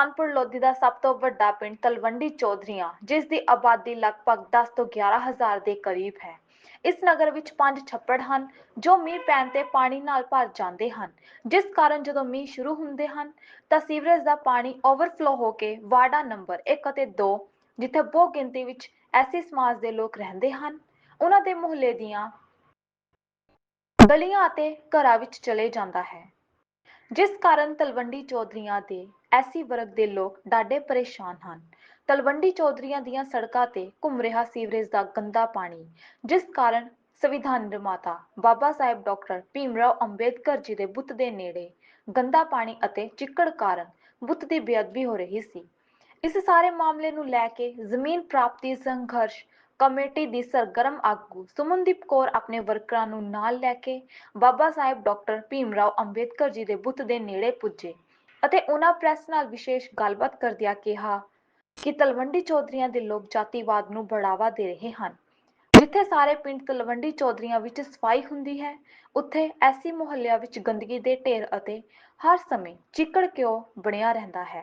ਸੁਲਤਾਨਪੁਰ ਲੋਧੀ ਦਾ ਸਭ ਤੋਂ ਵੱਡਾ ਪਿੰਡ ਤਲਵੰਡੀ ਚੌਧਰੀਆਂ, ਜਿਸ ਦੀ ਆਬਾਦੀ ਲਗਭਗ 10 ਤੋਂ 11 ਹਜ਼ਾਰ ਦੇ ਕਰੀਬ ਹੈ। ਇਸ ਨਗਰ ਵਿੱਚ ਪੰਜ ਛੱਪੜ ਹਨ, ਜੋ ਮੀਂਹ ਪੈਣ ਤੇ ਪਾਣੀ ਨਾਲ ਭਰ ਜਾਂਦੇ ਹਨ। ਜਿਸ ਕਾਰਨ ਜਦੋਂ ਮੀਂਹ ਸ਼ੁਰੂ ਹੁੰਦੇ ਹਨ, ਤਾਂ ਸੀਵਰੇਜ ਦਾ ਪਾਣੀ ਓਵਰਫਲੋ ਹੋ ਕੇ ਵਾਰਡਾ ਨੰਬਰ 1 ਅਤੇ 2 ਜਿੱਥੇ ਬਹੁ ਗਿਣਤੀ ਵਿੱਚ ਐਸੀ ਸਮਾਜ ਦੇ ਲੋਕ ਰਹਿੰਦੇ ਹਨ, ਉਹਨਾਂ ਦੇ ਮੁਹੱਲੇ ਦੀਆਂ ਗਲੀਆਂ ਅਤੇ ਘਰਾਂ ਵਿੱਚ ਚਲੇ ਜਾਂਦਾ ਹੈ। ਜਿਸ ਕਾਰਨ ਤਲਵੰਡੀ ਚੌਧਰੀਆਂ ਦੇ ਐਸੀ ਵਰਗ ਦੇ ਲੋਕ ਡਾਢੇ ਪਰੇਸ਼ਾਨ ਹਨ। ਤਲਵੰਡੀ ਚੌਧਰੀਆਂ ਦੀਆਂ ਸੜਕਾਂ ਤੇ ਘੁੰਮ ਰਿਹਾ ਸੀਵਰੇਜ ਦਾ ਗੰਦਾ ਪਾਣੀ, ਜਿਸ ਕਾਰਨ ਸੰਵਿਧਾਨ ਨਿਰਮਾਤਾ ਬਾਬਾ ਸਾਹਿਬ ਡਾਕਟਰ ਭੀਮਰਾਓ ਅੰਬੇਦਕਰ ਜੀ ਦੇ ਬੁੱਤ ਦੇ ਨੇੜੇ ਗੰਦਾ ਪਾਣੀ ਅਤੇ ਚਿੱਕੜ ਕਾਰਨ ਬੁੱਤ ਦੀ ਬੇਅਦਬੀ ਹੋ ਰਹੀ ਸੀ। ਇਸ ਸਾਰੇ ਮਾਮਲੇ ਨੂੰ ਲੈ ਕੇ ਜ਼ਮੀਨ ਪ੍ਰਾਪਤੀ ਸੰਘਰਸ਼ ਕਮੇਟੀ ਦੀ ਸਰਗਰਮ ਆਗੂ ਸੁਮਨਦੀਪ ਕੌਰ ਆਪਣੇ ਵਰਕਰਾਂ ਨੂੰ ਨਾਲ ਲੈ ਕੇ ਬਾਬਾ ਸਾਹਿਬ ਡਾਕਟਰ ਭੀਮ ਰਾਓ ਅੰਬੇਦਕਰ ਜੀ ਦੇ ਬੁੱਤ ਦੇ ਨੇੜੇ ਪੁੱਜੇ ਅਤੇ ਉਹਨਾਂ ਪ੍ਰੈਸ ਨਾਲ ਵਿਸ਼ੇਸ਼ ਗੱਲਬਾਤ ਕਰਦਿਆਂ ਕਿਹਾ ਕਿ ਤਲਵੰਡੀ ਚੌਧਰੀਆਂ ਦੇ ਲੋਕ ਜਾਤੀਵਾਦ ਨੂੰ ਬੜਾਵਾ ਦੇ ਰਹੇ ਹਨ। ਜਿੱਥੇ ਸਾਰੇ ਪਿੰਡ ਤਲਵੰਡੀ ਚੌਧਰੀਆਂ ਵਿੱਚ ਸਫ਼ਾਈ ਹੁੰਦੀ ਹੈ, ਉੱਥੇ ਐਸੀ ਮੁਹੱਲਿਆਂ ਵਿੱਚ ਗੰਦਗੀ ਦੇ ਢੇਰ ਅਤੇ ਹਰ ਸਮੇਂ ਚਿੱਕੜ ਕਿਉਂ ਬਣਿਆ ਰਹਿੰਦਾ ਹੈ।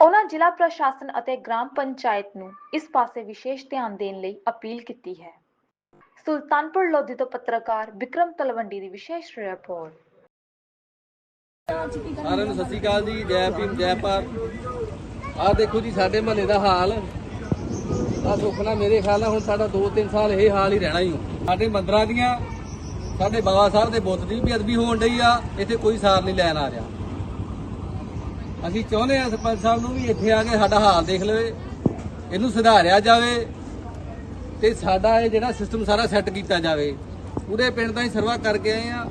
ਉਹਨਾਂ ਜ਼ਿਲ੍ਹਾ ਪ੍ਰਸ਼ਾਸਨ ਅਤੇ ਗ੍ਰਾਮ ਪੰਚਾਇਤ ਨੂੰ ਇਸ ਪਾਸੇ ਵਿਸ਼ੇਸ਼ ਧਿਆਨ ਦੇਣ ਲਈ ਅਪੀਲ ਕੀਤੀ ਹੈ। ਸੁਲਤਾਨਪੁਰ ਲੋਧੀ ਤੋਂ ਪੱਤਰਕਾਰ ਵਿਕਰਮ ਤਲਵੰਡੀ ਦੀ ਵਿਸ਼ੇਸ਼ ਰਿਪੋਰਟ। ਸਾਰਿਆਂ ਨੂੰ ਸਤਿ ਸ਼੍ਰੀ ਅਕਾਲ ਜੀ, ਜੈ ਭੀਮ, ਜੈ ਭਾਰਤ। ਆਹ ਦੇਖੋ ਜੀ, ਸਾਡੇ ਮਹੱਲੇ ਦਾ ਹਾਲ। ਆ ਸੁਪਨਾ ਮੇਰੇ ਖਿਆਲ ਨਾਲ ਹੁਣ ਸਾਡਾ 2-3 ਸਾਲ ਇਹ ਹਾਲ ਹੀ ਰਹਿਣਾ ਹੀ। ਸਾਡੇ ਮੰਦਰਾਂ ਦੀਆਂ, ਸਾਡੇ ਬਾਬਾ ਸਾਹਿਬ ਦੇ ਬੁੱਤ ਦੀ ਵੀ ਅਦਬੀ ਹੋਣ ਡਈ ਆ, ਇੱਥੇ ਕੋਈ ਸਾਰ ਨਹੀਂ ਲੈਣ ਆ ਰਿਹਾ। ਅਸੀਂ ਚਾਹੁੰਦੇ ਹਾਂ ਸਰਪੰਚ ਸਾਹਿਬ ਨੂੰ ਵੀ ਇੱਥੇ ਆ ਕੇ ਸਾਡਾ ਹਾਲ ਦੇਖ ਲਵੇ, ਇਹਨੂੰ ਸੁਧਾਰਿਆ ਜਾਵੇ ਤੇ ਸਾਡਾ ਇਹ ਜਿਹੜਾ ਸਿਸਟਮ ਸਾਰਾ ਸੈੱਟ ਕੀਤਾ ਜਾਵੇ। ਪੂਰੇ ਪਿੰਡ ਦਾ ਹੀ ਸਰਵਾ ਕਰਕੇ ਆਏ ਆ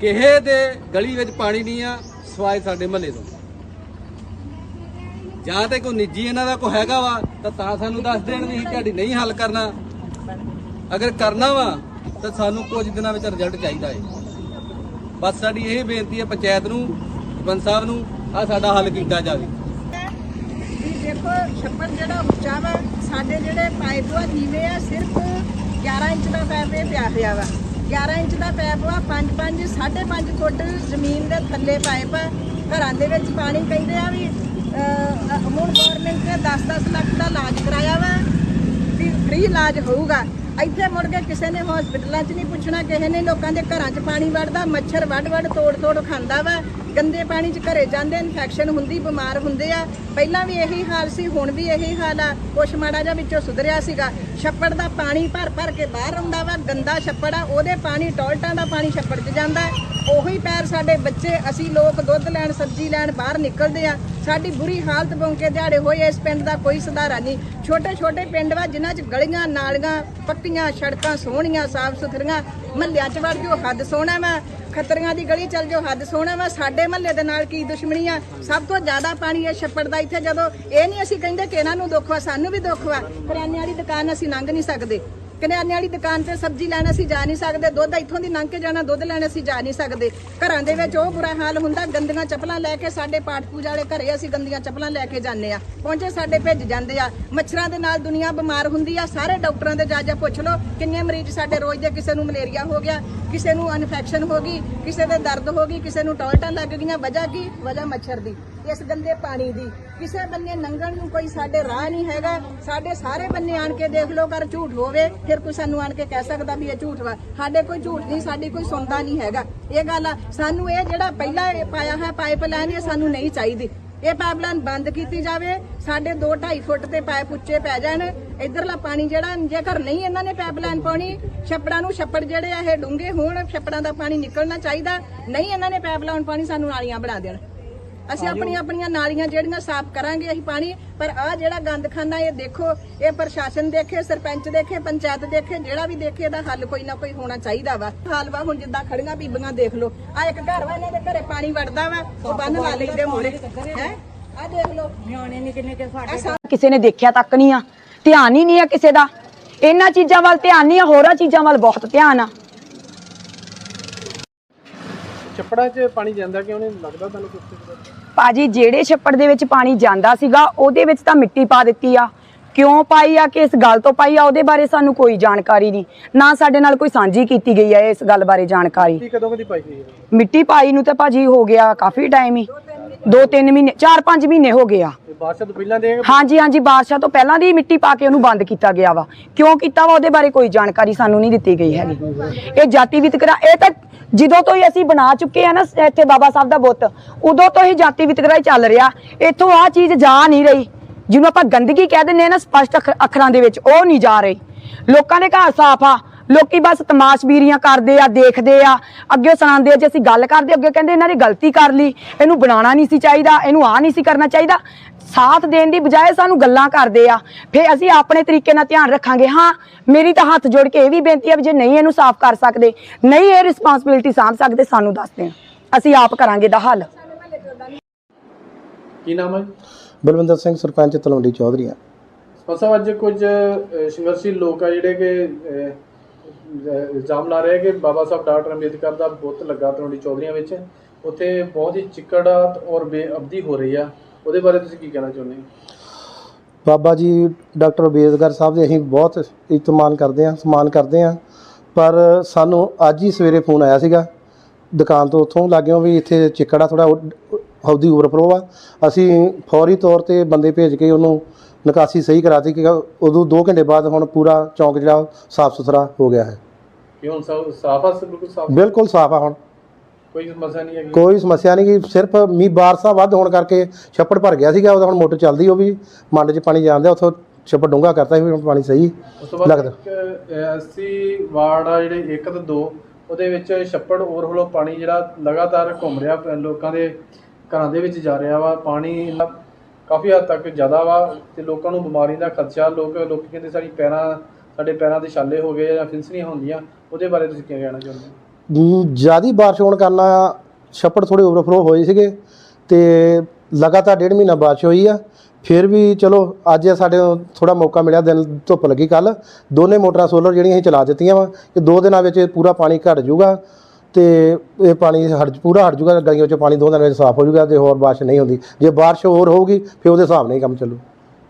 ਕਿਸੇ ਦੇ ਗਲੀ ਵਿੱਚ ਪਾਣੀ ਨਹੀਂ ਆ, ਸਵਾਏ ਸਾਡੇ ਮਹੱਲੇ ਤੋਂ। ਜਾਂ ਤੇ ਕੋਈ ਨਿੱਜੀ ਇਹਨਾਂ ਦਾ ਕੋਈ ਹੈਗਾ ਵਾ, ਤਾਂ ਤਾਂ ਸਾਨੂੰ ਦੱਸ ਦੇਣ ਵੀ ਅਸੀਂ ਤੁਹਾਡੀ ਨਹੀਂ ਹੱਲ ਕਰਨਾ। ਅਗਰ ਕਰਨਾ ਵਾ, ਤਾਂ ਸਾਨੂੰ ਕੁਝ ਦਿਨਾਂ ਵਿੱਚ ਰਿਜ਼ਲਟ ਚਾਹੀਦਾ ਹੈ ਬਸ ਸਾਡੀ ਇਹ ਬੇਨਤੀ ਹੈ ਪੰਚਾਇਤ ਨੂੰ, ਸਰਪੰਚ ਸਾਹਿਬ ਨੂੰ ਆ ਸਾਡਾ ਹੱਲ ਕੀਤਾ ਜਾਵੇ। ਵੀ ਦੇਖੋ, ਛੱਪੜ ਜਿਹੜਾ ਉੱਚਾ ਵਾ, ਸਾਡੇ ਜਿਹੜੇ ਪਾਈਪ ਵਾ ਨੀਵੇਂ ਆ, ਸਿਰਫ 11 ਇੰਚ ਦਾ ਪਾਈਪ ਇਹ ਪਿਆ ਹੋਇਆ ਵਾ। 11 ਇੰਚ ਦਾ ਪਾਈਪ ਵਾ 5 5 5.5 ਫੁੱਟ ਜ਼ਮੀਨ ਦੇ ਥੱਲੇ ਪਾਈਪ ਆ ਘਰਾਂ ਦੇ ਵਿੱਚ ਪਾਣੀ ਕਹਿੰਦੇ ਆ ਵੀ ਹੁਣ ਗਵਰਨਮੈਂਟ ਨੇ 10-10 ਲੱਖ ਦਾ ਇਲਾਜ ਕਰਾਇਆ ਵਾ, ਵੀ ਫ੍ਰੀ ਇਲਾਜ ਹੋਊਗਾ। ਇੱਥੇ ਮੁੜ ਕੇ ਕਿਸੇ ਨੇ ਹਸਪੀਟਲਾਂ 'ਚ ਨਹੀਂ ਪੁੱਛਣਾ, ਕਿਸੇ ਨੇ ਲੋਕਾਂ ਦੇ ਘਰਾਂ 'ਚ ਪਾਣੀ ਵੜਦਾ, ਮੱਛਰ ਵੱਡ ਵੱਡ ਤੋੜ ਤੋੜ ਖਾਂਦਾ ਵਾ। ਗੰਦੇ ਪਾਣੀ 'ਚ ਘਰੇ ਜਾਂਦੇ ਇਨਫੈਕਸ਼ਨ ਹੁੰਦੀ, ਬਿਮਾਰ ਹੁੰਦੇ ਆ। ਪਹਿਲਾਂ ਵੀ ਇਹੀ ਹਾਲ ਸੀ, ਹੁਣ ਵੀ ਇਹੀ ਹਾਲ ਆ। ਕੁਛ ਮਾੜਾ ਜਿਹਾ ਵਿੱਚੋਂ ਸੁਧਰਿਆ ਸੀਗਾ। ਛੱਪੜ ਦਾ ਪਾਣੀ ਭਰ ਭਰ ਕੇ ਬਾਹਰ ਆਉਂਦਾ ਵਾ, ਗੰਦਾ ਛੱਪੜ ਆ, ਉਹਦੇ ਪਾਣੀ ਟੋਇਲਟਾਂ ਦਾ ਪਾਣੀ ਛੱਪੜ 'ਚ ਜਾਂਦਾ। ਉਹੀ ਪੈਰ ਸਾਡੇ ਬੱਚੇ, ਅਸੀਂ ਲੋਕ ਦੁੱਧ ਲੈਣ, ਸਬਜ਼ੀ ਲੈਣ ਬਾਹਰ ਨਿਕਲਦੇ ਆ ਸਾਡੀ ਬੁਰੀ ਹਾਲਤ ਬੌਂਕੇ ਦਿਹਾੜੇ ਹੋਏ, ਇਸ ਪਿੰਡ ਦਾ ਕੋਈ ਸੁਧਾਰਾ ਨਹੀਂ। ਛੋਟੇ ਛੋਟੇ ਪਿੰਡ ਵਾ, ਜਿਨ੍ਹਾਂ 'ਚ ਗਲੀਆਂ, ਨਾਲੀਆਂ, ਪੱਕੀਆਂ ਸੜਕਾਂ ਸੋਹਣੀਆਂ, ਸਾਫ਼ ਸੁਥਰੀਆਂ, ਮਹੱਲਿਆਂ 'ਚ ਵੜ ਜੋ ਹੱਦ ਸੋਹਣਾ ਵਾ। ਖੱਤਰੀਆਂ ਦੀ ਗਲੀ ਚੱਲ ਜਾਓ, ਹੱਦ ਸੋਹਣਾ ਵਾ। ਸਾਡੇ ਮਹੱਲੇ ਦੇ ਨਾਲ ਕੀ ਦੁਸ਼ਮਣੀ ਆ? ਸਭ ਤੋਂ ਜ਼ਿਆਦਾ ਪਾਣੀ ਇਹ ਛੱਪੜ ਦਾ ਇੱਥੇ, ਜਦੋਂ ਇਹ ਨਹੀਂ ਅਸੀਂ ਕਹਿੰਦੇ ਕਿ ਇਹਨਾਂ ਨੂੰ ਦੁੱਖ ਵਾ, ਸਾਨੂੰ ਵੀ ਦੁੱਖ ਵਾ, ਕਰਿਆਨੇ ਵਾਲੀ ਦੁਕਾਨ ਅਸੀਂ ਲੰਘ ਨਹੀਂ ਸਕਦੇ। ਕਰਿਆਨੇ ਵਾਲੀ ਦੁਕਾਨ ਤੇ ਸਬਜ਼ੀ ਲੈਣ ਅਸੀਂ ਜਾ ਨਹੀਂ ਸਕਦੇ, ਦੁੱਧ ਇੱਥੋਂ ਦੀ ਲੰਘ ਕੇ ਜਾਣਾ, ਦੁੱਧ ਲੈਣ ਅਸੀਂ ਜਾ ਨਹੀਂ ਸਕਦੇ। ਘਰਾਂ ਦੇ ਵਿੱਚ ਉਹ ਬੁਰਾ ਹਾਲ ਹੁੰਦਾ, ਗੰਦੀਆਂ ਚੱਪਲਾਂ ਲੈ ਕੇ ਸਾਡੇ ਪਾਠ ਪੂਜਾ ਵਾਲੇ ਘਰੇ ਅਸੀਂ ਗੰਦੀਆਂ ਚੱਪਲਾਂ ਲੈ ਕੇ ਜਾਂਦੇ ਆ ਪਹੁੰਚੇ ਸਾਡੇ ਭਿੱਜ ਜਾਂਦੇ ਆ। ਮੱਛਰਾਂ ਦੇ ਨਾਲ ਦੁਨੀਆ ਬਿਮਾਰ ਹੁੰਦੀ ਆ, ਸਾਰੇ ਡਾਕਟਰਾਂ ਦੇ ਜਾ ਜਾ ਪੁੱਛ ਲਓ, ਕਿੰਨੇ ਮਰੀਜ਼ ਸਾਡੇ ਰੋਜ਼ ਦੇ ਕਿਸੇ ਨੂੰ ਮਲੇਰੀਆ ਹੋ ਗਿਆ, ਕਿਸੇ ਨੂੰ ਇਨਫੈਕਸ਼ਨ ਹੋ ਗਈ, ਕਿਸੇ ਦੇ ਦਰਦ ਹੋ ਗਈ, ਕਿਸੇ ਨੂੰ ਟੋਇਲਟਾਂ ਲੱਗ ਗਈਆਂ, ਵਜ੍ਹਾ ਕੀ? ਵਜ੍ਹਾ ਮੱਛਰ ਦੀ। ਇਸ ਗੰਦੇ ਪਾਣੀ ਦੀ। ਕਿਸੇ ਬੰਨੇ ਲੰਘਣ ਨੂੰ ਕੋਈ ਸਾਡੇ ਰਾਹ ਨਹੀਂ ਹੈਗਾ। ਸਾਡੇ ਸਾਰੇ ਬੰਨੇ ਆਣ ਕੇ ਦੇਖ ਲਓ ਕਰ ਝੂਠ ਹੋਵੇ ਫਿਰ ਕੋਈ ਸਾਨੂੰ ਆਣ ਕੇ ਕਹਿ ਸਕਦਾ ਵੀ ਇਹ ਝੂਠ ਵਾ। ਸਾਡੇ ਕੋਈ ਝੂਠ ਨਹੀਂ, ਸਾਡੀ ਕੋਈ ਸੁਣਦਾ ਨਹੀਂ ਹੈਗਾ। ਇਹ ਗੱਲ ਆ, ਸਾਨੂੰ ਇਹ ਜਿਹੜਾ ਪਹਿਲਾਂ ਇਹ ਪਾਇਆ ਹੈ ਪਾਈਪਲਾਈਨ, ਇਹ ਸਾਨੂੰ ਨਹੀਂ ਚਾਹੀਦੀ। ਇਹ ਪਾਈਪਲਾਈਨ ਬੰਦ ਕੀਤੀ ਜਾਵੇ, ਸਾਡੇ 2.5 ਫੁੱਟ ਤੇ ਪਾਇਪ ਉੱਚੇ ਪੈ ਜਾਣ। ਇਧਰਲਾ ਪਾਣੀ ਜਿਹੜਾ, ਜੇਕਰ ਨਹੀਂ ਇਹਨਾਂ ਨੇ ਪਾਈਪਲਾਈਨ ਪਾਉਣੀ, ਛੱਪੜਾਂ ਨੂੰ ਛੱਪੜ ਜਿਹੜੇ ਆ, ਇਹ ਡੂੰਘੇ ਹੋਣ, ਛੱਪੜਾਂ ਦਾ ਪਾਣੀ ਨਿਕਲਣਾ ਚਾਹੀਦਾ। ਨਹੀਂ ਇਹਨਾਂ ਨੇ ਪਾਈਪਲਾਈਨ ਪਾਣੀ ਸਾਨੂੰ ਨਾਲੀਆਂ ਬਣਾ ਦੇਣ। ਅਸੀਂ ਆਪਣੀਆਂ ਆਪਣੀਆਂ ਨਾਲੀਆਂ ਜਿਹੜੀਆਂ ਸਾਫ਼ ਕਰਾਂਗੇ ਅਸੀਂ ਪਾਣੀ ਪਰ ਆ ਜਿਹੜਾ ਗੰਦਖਾਨਾ ਇਹ ਦੇਖੋ ਇਹ ਪ੍ਰਸ਼ਾਸਨ ਦੇਖੇ ਸਰਪੰਚ ਦੇਖੇ ਪੰਚਾਇਤ ਦੇਖੇ ਜਿਹੜਾ ਵੀ ਦੇਖੇ ਇਹਦਾ ਹੱਲ ਕੋਈ ਨਾ ਕੋਈ ਹੋਣਾ ਚਾਹੀਦਾ ਵਾ। ਹਾਲ ਵਾ ਹੁਣ ਜਿੱਦਾਂ ਖੜੀਆਂ ਬੀਬੀਆਂ ਦੇਖ ਲਓ। ਆ ਇੱਕ ਘਰ ਵਾ ਇਹਨਾਂ ਦੇ ਘਰੇ ਪਾਣੀ ਵੜਦਾ ਵਾ ਉਹ ਬੰਨ ਲਾ ਲੈਂਦੇ ਮੋਰੇ ਹੈ? ਆ ਦੇਖ ਲਓ। ਨਿਆਣੇ ਨਿੱਕੇ ਨਿੱਕੇ ਸਾਡੇ ਕਿਸੇ ਨੇ ਦੇਖਿਆ ਤੱਕ ਨਹੀਂ ਆ। ਧਿਆਨ ਹੀ ਨਹੀਂ ਆ ਕਿਸੇ ਦਾ। ਇਹਨਾਂ ਚੀਜ਼ਾਂ ਵੱਲ ਧਿਆਨ ਨਹੀਂ ਆ ਹੋਰਾਂ ਚੀਜ਼ਾਂ ਵੱਲ ਬਹੁਤ ਧਿਆਨ ਆ। ਛੱਪੜਾਂ 'ਚ ਪਾਣੀ ਜਾਂਦਾ ਕਿਉਂ ਨਹੀਂ? ਲੱਗਦਾ ਤੁਹਾਨੂੰ ਕੁਝ ਪਾਜੀ ਜਿਹੜੇ ਛੱਪੜ ਦੇ ਵਿੱਚ ਪਾਣੀ ਜਾਂਦਾ ਸੀਗਾ ਉਹਦੇ ਵਿੱਚ ਤਾਂ ਮਿੱਟੀ ਪਾ ਦਿੱਤੀ ਆ। ਕਿਉਂ ਪਾਈ ਆ ਕਿ ਇਸ ਗੱਲ ਤੋਂ ਪਾਈ ਆ ਉਹਦੇ ਬਾਰੇ ਸਾਨੂੰ ਕੋਈ ਜਾਣਕਾਰੀ ਨਹੀਂ। ਨਾ ਸਾਡੇ ਨਾਲ ਕੋਈ ਸਾਂਝੀ ਕੀਤੀ ਗਈ ਆ ਇਸ ਗੱਲ ਬਾਰੇ ਜਾਣਕਾਰੀ। ਕੀ ਕਦੋਂ ਕਦੀ ਪਾਈ ਸੀ ਮਿੱਟੀ ਪਾਈ ਨੂੰ ਤਾਂ ਭਾਜੀ ਹੋ ਗਿਆ ਕਾਫੀ ਟਾਈਮ ਹੀ। 2-3 ਮਹੀਨੇ 4-5 ਮਹੀਨੇ ਹੋ ਗਏ ਆ। ਬਾਦਸ਼ਾਹ ਤੋਂ ਪਹਿਲਾਂ ਦੇ ਹਾਂਜੀ ਹਾਂਜੀ ਬਾਦਸ਼ਾਹ ਤੋਂ ਪਹਿਲਾਂ ਦੀ ਮਿੱਟੀ ਪਾ ਕੇ ਉਹਨੂੰ ਬੰਦ ਕੀਤਾ ਗਿਆ ਵਾ। ਕਿਉਂ ਕੀਤਾ ਵਾ? ਉਹਦੇ ਬਾਰੇ ਕੋਈ ਜਾਣਕਾਰੀ ਸਾਨੂੰ ਨਹੀਂ ਦਿੱਤੀ ਗਈ ਹੈਗੀ। ਇਹ ਜਾਤੀ ਵਿਤਕਰਾ ਇਹ ਤਾਂ ਜਦੋਂ ਤੋਂ ਹੀ ਅਸੀਂ ਬਣਾ ਚੁੱਕੇ ਆ ਨਾ ਇੱਥੇ ਬਾਬਾ ਸਾਹਿਬ ਦਾ ਬੁੱਤ ਉਦੋਂ ਤੋਂ ਹੀ ਜਾਤੀ ਵਿਤਕਰਾ ਹੀ ਚੱਲ ਰਿਹਾ। ਇੱਥੋਂ ਆ ਚੀਜ਼ ਜਾ ਨਹੀਂ ਰਹੀ। ਜਿਹਨੂੰ ਆਪਾਂ ਗੰਦਗੀ ਕਹਿ ਦਿੰਦੇ ਆ ਨਾ ਸਪਸ਼ਟ ਅੱਖ- ਅੱਖਰਾਂ ਦੇ ਵਿੱਚ ਉਹ ਨਹੀਂ ਜਾ ਰਹੀ। ਲੋਕਾਂ ਦੇ ਘਰ ਸਾਫ਼ ਆ। ਲੋਕੀ ਬਸ ਤਮਾਸ਼ਬੀਰੀਆਂ ਕਰਦੇ ਆ ਦੇਖਦੇ ਆ। ਅੱਗੇ ਸੁਣਾਉਂਦੇ ਆ ਜੇ ਅਸੀਂ ਗੱਲ ਕਰਦੇ ਅੱਗੇ ਕਹਿੰਦੇ ਇਹਨਾਂ ਨੇ ਗਲਤੀ ਕਰ ਲਈ। ਇਹਨੂੰ ਬਣਾਉਣਾ ਨਹੀਂ ਸੀ ਚਾਹੀਦਾ ਇਹਨੂੰ ਆ ਨਹੀਂ ਸੀ ਕਰਨਾ ਚਾਹੀਦਾ। ਸਾਥ ਦੇਣ ਦੀ ਬਜਾਏ ਸਾਨੂੰ ਗੱਲਾਂ ਕਰਦੇ ਆ। ਫਿਰ ਅਸੀਂ ਆਪਣੇ ਤਰੀਕੇ ਨਾਲ ਧਿਆਨ ਰੱਖਾਂਗੇ। ਹਾਂ ਮੇਰੀ ਤਾਂ ਹੱਥ ਜੋੜ ਕੇ ਇਹ ਵੀ ਬੇਨਤੀ ਆ ਵੀ ਜੇ ਨਹੀਂ ਇਹਨੂੰ ਸਾਫ਼ ਕਰ ਸਕਦੇ ਨਹੀਂ ਇਹ ਰਿਸਪਾਂਸਿਬਿਲਿਟੀ ਸਾਂਭ ਸਕਦੇ ਸਾਨੂੰ ਦੱਸ ਦੇਣ। ਅਸੀਂ ਆਪ ਕਰਾਂਗੇ ਦਾ ਹੱਲ। ਕੀ ਨਾਮ ਹੈ? ਬਲਵਿੰਦਰ ਸਿੰਘ ਸਰਪੰਚ ਤਲਵੰਡੀ ਚੌਧਰੀਆਂ। ਫਸਾ ਅੱਜ ਕੁਝ ਸੰਘਰਸ਼ੀ ਲੋਕ ਆ ਜਿਹੜੇ ਕਿ ਇਲਜ਼ਾਮ ਲਾ ਰਿਹਾ ਕਿ ਬਾਬਾ ਸਾਹਿਬ ਡਾਕਟਰ ਅੰਬੇਦਕਰ ਦਾ ਬੁੱਤ ਲੱਗਾ ਤਲਵੰਡੀ ਚੌਧਰੀਆਂ ਵਿੱਚ। ਉੱਥੇ ਬਹੁਤ ਹੀ ਚਿੱਕੜ ਔਰ ਬੇਅਬਦੀ ਹੋ ਰਹੀ ਆ। ਉਹਦੇ ਬਾਰੇ ਤੁਸੀਂ ਕੀ ਕਹਿਣਾ ਚਾਹੁੰਦੇ ਹੋ? ਬਾਬਾ ਜੀ, ਡਾਕਟਰ ਅੰਬੇਦਕਰ ਸਾਹਿਬ ਦੇ ਅਸੀਂ ਬਹੁਤ ਇਤਮਾਨ ਕਰਦੇ ਹਾਂ, ਸਨਮਾਨ ਕਰਦੇ ਹਾਂ। ਪਰ ਸਾਨੂੰ ਅੱਜ ਹੀ ਸਵੇਰੇ ਫੋਨ ਆਇਆ ਸੀਗਾ, ਦੁਕਾਨ ਤੋਂ ਉੱਥੋਂ, ਲੱਗਿਓ ਵੀ ਇੱਥੇ ਚਿੱਕੜਾ ਥੋੜਾ ਹੌਦੀ ਓਵਰਫਲੋ ਆ। ਅਸੀਂ ਫੌਰੀ ਤੌਰ ਤੇ ਬੰਦੇ ਭੇਜ ਕੇ ਉਹਨੂੰ ਨਿਕਾਸੀ ਸਹੀ ਕਰਾਤੀ ਕਿ ਉਦੋਂ 2 ਘੰਟੇ ਬਾਅਦ ਹੁਣ ਪੂਰਾ ਚੌਂਕ ਜਿਹੜਾ ਸਾਫ਼ ਸੁਥਰਾ ਹੋ ਗਿਆ ਹੈ। ਕਿ ਹੁਣ ਸਾਫ਼ ਆ ਬਿਲਕੁਲ ਸਾਫ਼ ਬਿਲਕੁਲ ਸਾਫ਼ ਆ ਹੁਣ। ਕੋਈ ਸਮੱਸਿਆ ਨਹੀਂ ਹੈਗੀ? ਕੋਈ ਸਮੱਸਿਆ ਨਹੀਂ ਕਿ ਸਿਰਫ ਮੀਂਹ ਬਾਰਸਾ ਵੱਧ ਹੋਣ ਕਰਕੇ ਛੱਪੜ ਭਰ ਗਿਆ ਸੀਗਾ ਉਹਦਾ ਹੁਣ ਮੋਟਰ ਚੱਲਦੀ ਉਹ ਵੀ ਮੰਡ 'ਚ ਪਾਣੀ ਜਾਂਦਾ ਉੱਥੋਂ ਛੱਪੜ ਡੂੰਘਾ ਕਰਤਾ ਸੀ ਹੁਣ ਪਾਣੀ ਸਹੀ ਲੱਗਦਾ। ਐਸਸੀ ਵਾਰਡ ਆ ਜਿਹੜੇ 1 ਤੇ 2 ਉਹਦੇ ਵਿੱਚ ਛੱਪੜ ਓਵਰਫਲੋ ਪਾਣੀ ਜਿਹੜਾ ਲਗਾਤਾਰ ਘੁੰਮ ਰਿਹਾ ਲੋਕਾਂ ਦੇ ਘਰਾਂ ਦੇ ਵਿੱਚ ਜਾ ਰਿਹਾ ਵਾ, ਪਾਣੀ ਕਾਫੀ ਹੱਦ ਤੱਕ ਜ਼ਿਆਦਾ ਵਾ ਤੇ ਲੋਕਾਂ ਨੂੰ ਬਿਮਾਰੀ ਦਾ ਖਦਸ਼ਾ ਲੋਕ ਲੋਕ ਕਹਿੰਦੇ ਸਾਡੀ ਪੈਰਾਂ, ਸਾਡੇ ਪੈਰਾਂ ਦੇ ਛਾਲੇ ਹੋ ਗਏ ਜਾਂ ਫਿੰਸਣੀਆਂ ਹੁੰਦੀਆਂ, ਉਹਦੇ ਬਾਰੇ ਤੁਸੀਂ ਕੀ ਕਹਿਣਾ ਚਾਹੁੰਦੇ ਹੋ? ਜਿਆਦੀ ਬਾਰਿਸ਼ ਹੋਣ ਕਾਰਨ ਛੱਪੜ ਥੋੜੇ ਓਵਰਫਲੋ ਹੋਏ ਸੀਗੇ ਤੇ ਲਗਾਤਾਰ ਡੇਢ ਮਹੀਨਾ ਬਾਰਿਸ਼ ਹੋਈ ਆ, ਫਿਰ ਵੀ ਚਲੋ ਅੱਜ ਸਾਡੇ ਥੋੜਾ ਮੌਕਾ ਮਿਲਿਆ, ਦਿਨ ਧੁੱਪ ਲੱਗੀ ਕੱਲ ਦੋਨੇ ਮੋਟਰਾਂ ਸੋਲਰ ਜਿਹੜੀਆਂ ਅਸੀਂ ਚਲਾ ਦਿੱਤੀਆਂ ਵਾ, ਕਿ ਦੋ ਦਿਨਾਂ ਵਿੱਚ ਪੂਰਾ ਪਾਣੀ ਘਟ ਜਾਊਗਾ ਤੇ ਇਹ ਪਾਣੀ ਹਟ ਪੂਰਾ ਹਟ ਜੂਗਾ ਗਲੀਆਂ 'ਚੋਂ ਪਾਣੀ ਦੋ ਦਿਨਾਂ ਵਿੱਚ ਸਾਫ਼ ਹੋ ਜੂਗਾ ਤੇ ਹੋਰ ਬਾਰਿਸ਼ ਨਹੀਂ ਹੁੰਦੀ। ਜੇ ਬਾਰਿਸ਼ ਹੋਰ ਹੋਊਗੀ ਫਿਰ ਉਹਦੇ ਹਿਸਾਬ ਨਾਲ ਹੀ ਕੰਮ ਚੱਲੂ।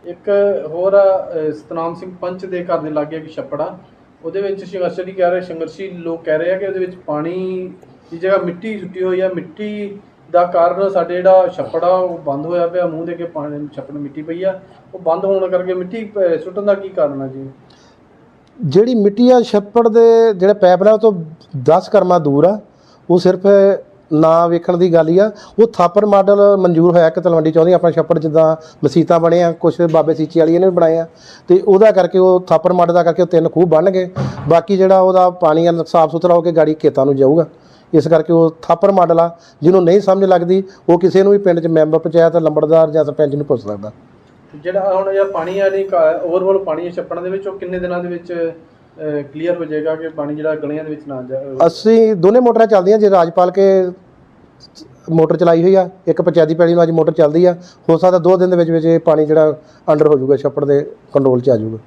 ਇੱਕ ਹੋਰ ਆ, ਸਤਨਾਮ ਸਿੰਘ ਪੰਚ ਦੇ ਘਰ ਦੇ ਲਾਗੇ ਇੱਕ ਛੱਪੜ ਆ। ਉਹਦੇ ਵਿੱਚ ਸੰਘਰਸ਼ੀ ਕਹਿ ਰਹੇ ਸੰਘਰਸ਼ੀ ਲੋਕ ਕਹਿ ਰਹੇ ਆ ਕਿ ਉਹਦੇ ਵਿੱਚ ਪਾਣੀ ਦੀ ਜਗ੍ਹਾ ਮਿੱਟੀ ਸੁੱਟੀ ਹੋਈ ਆ। ਮਿੱਟੀ ਦਾ ਕਾਰਨ ਸਾਡੇ ਜਿਹੜਾ ਛੱਪੜ ਆ ਉਹ ਬੰਦ ਹੋਇਆ ਪਿਆ। ਮੂੰਹ ਦੇ ਕੇ ਪਾਣੀ ਛੱਪੜ ਮਿੱਟੀ ਪਈ ਆ। ਉਹ ਬੰਦ ਹੋਣ ਕਰਕੇ ਮਿੱਟੀ ਅਹ, ਸੁੱਟਣ ਦਾ ਕੀ ਕਾਰਨ ਆ ਜੀ? ਜਿਹੜੀ ਮਿੱਟੀ ਆ, ਛੱਪੜ ਦੇ ਜਿਹੜੇ ਪਾਈਪ ਨੇ, ਉਹ ਤੋਂ 10 ਕਰਮਾ ਦੂਰ ਆ। ਉਹ ਸਿਰਫ ਨਾ ਵੇਖਣ ਦੀ ਗੱਲ ਹੀ ਆ। ਉਹ ਥਾਪਰ ਮਾਡਲ ਮਨਜ਼ੂਰ ਹੋਇਆ ਕਿ ਤਲਵੰਡੀ ਚਾਹੁੰਦੀ ਆਪਣਾ ਛੱਪੜ ਜਿੱਦਾਂ ਮਸੀਤਾਂ ਬਣੇ ਆ ਕੁਝ ਬਾਬੇ ਸੀਚੀ ਵਾਲੀਆਂ ਨੇ ਵੀ ਬਣਾਏ ਆ। ਤੇ ਉਹਦਾ ਕਰਕੇ ਉਹ ਥਾਪਰ ਮਾਡਲ ਦਾ ਕਰਕੇ ਉਹ ਤਿੰਨ ਖੂਹ ਬਣ ਗਏ। ਬਾਕੀ ਜਿਹੜਾ ਉਹਦਾ ਪਾਣੀ ਆ, ਸਾਫ਼ ਸੁਥਰਾ ਹੋ ਕੇ ਗਾੜੀ ਖੇਤਾਂ ਨੂੰ ਜਾਊਗਾ। ਇਸ ਕਰਕੇ ਉਹ ਥਾਪਰ ਮਾਡਲ ਆ, ਜਿਹਨੂੰ ਨਹੀਂ ਸਮਝ ਲੱਗਦੀ, ਉਹ ਕਿਸੇ ਨੂੰ ਵੀ ਪਿੰਡ 'ਚ ਮੈਂਬਰ ਪੰਚਾਇਤ, ਲੰਬੜਦਾਰ ਜਾਂ ਸਰਪੰਚ ਨੂੰ ਪੁੱਛ ਸਕਦਾ। ਜਿਹੜਾ ਹੁਣ ਇਹ ਪਾਣੀ ਆ ਨਹੀਂ ਓਵਰਫਲੋ ਪਾਣੀ ਹੈ ਦੇ ਵਿੱਚ ਉਹ ਕਿੰਨੇ ਦਿਨਾਂ ਦੇ ਵਿੱਚ ਕਲੀਅਰ ਹੋ ਜਾਏਗਾ ਕਿ ਪਾਣੀ ਜਿਹੜਾ ਗਲੀਆਂ ਦੇ ਵਿੱਚ ਨਾ ਜਾ ਅਸੀਂ ਦੋਨੇ ਮੋਟਰਾਂ ਚੱਲਦੀਆਂ, ਜੇ ਰਾਜਪਾਲ ਕੇ ਮੋਟਰ ਚਲਾਈ ਹੋਈ ਆ, ਇੱਕ ਪੰਚਾਇਤੀ ਪੈਲੀ ਨੂੰ ਅੱਜ ਮੋਟਰ ਚੱਲਦੀ ਆ, ਹੋ ਸਕਦਾ ਦੋ ਦਿਨ ਦੇ ਵਿੱਚ ਵਿੱਚ ਇਹ ਪਾਣੀ ਜਿਹੜਾ ਅੰਡਰ ਹੋ ਜਾਊਗਾ, ਛੱਪੜ ਦੇ ਕੰਟਰੋਲ 'ਚ ਆ ਜਾਊਗਾ।